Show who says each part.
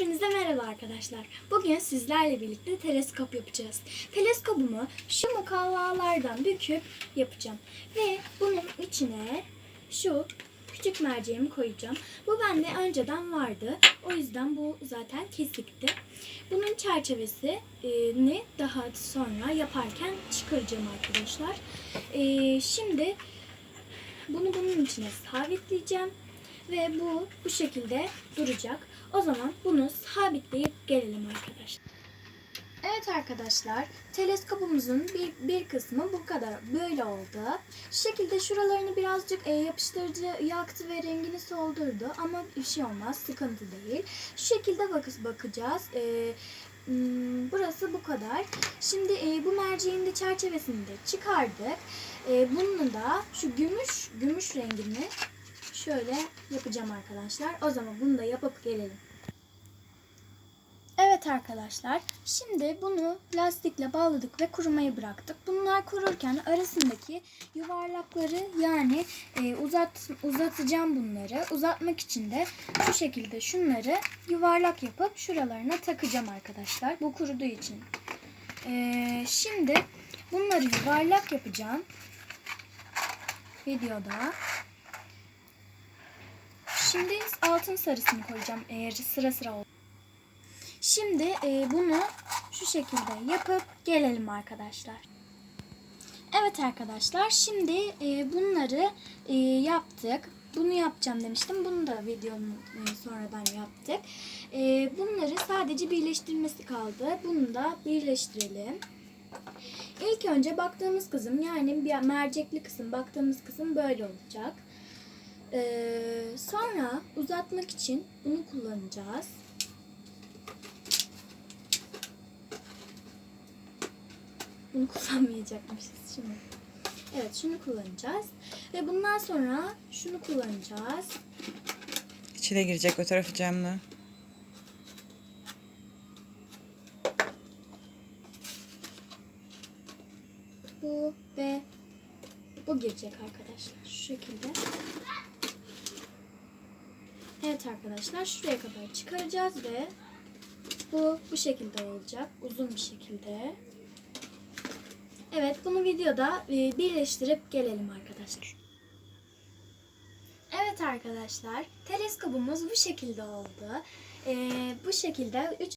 Speaker 1: Hepinize merhaba arkadaşlar. Bugün sizlerle birlikte teleskop yapacağız. Teleskobumu şu mukavvalardan büküp yapacağım. Ve bunun içine şu küçük merceğimi koyacağım. Bu bende önceden vardı. O yüzden bu zaten kesikti. Bunun çerçevesini daha sonra yaparken çıkaracağım arkadaşlar. Ee, şimdi bunu bunun içine sabitleyeceğim ve bu bu şekilde duracak. O zaman bunu sabitleyip gelelim arkadaşlar. Evet arkadaşlar, teleskopumuzun bir, bir kısmı bu kadar böyle oldu. Şu şekilde şuralarını birazcık e, yapıştırıcı yaktı ve rengini soldurdu ama bir şey olmaz, sıkıntı değil. Şu şekilde bak bakacağız. E, hmm, burası bu kadar. Şimdi e, bu merceğin de çerçevesini de çıkardık. E, bunun da şu gümüş gümüş rengini şöyle yapacağım arkadaşlar. O zaman bunu da yapıp gelelim. Evet arkadaşlar, şimdi bunu lastikle bağladık ve kurumayı bıraktık. Bunlar kururken arasındaki yuvarlakları yani e, uzat uzatacağım bunları. Uzatmak için de şu şekilde şunları yuvarlak yapıp şuralarına takacağım arkadaşlar. Bu kuruduğu için. E, şimdi bunları yuvarlak yapacağım. Videoda. Şimdi altın sarısını koyacağım eğer sıra sıra oldu. Şimdi e, bunu şu şekilde yapıp gelelim arkadaşlar. Evet arkadaşlar şimdi e, bunları e, yaptık. Bunu yapacağım demiştim. Bunu da videonun e, sonradan yaptık. E, bunları sadece birleştirmesi kaldı. Bunu da birleştirelim. İlk önce baktığımız kısım yani bir mercekli kısım baktığımız kısım böyle olacak. Ee, sonra uzatmak için bunu kullanacağız. Bunu kullanmayacakmışız şimdi. Evet şunu kullanacağız. Ve bundan sonra şunu kullanacağız.
Speaker 2: İçine girecek o tarafı camlı.
Speaker 1: Bu ve bu girecek arkadaşlar. Şu şekilde. Evet arkadaşlar şuraya kadar çıkaracağız ve bu bu şekilde olacak. Uzun bir şekilde. Evet bunu videoda e, birleştirip gelelim arkadaşlar. Evet arkadaşlar teleskopumuz bu şekilde oldu. E, bu şekilde 3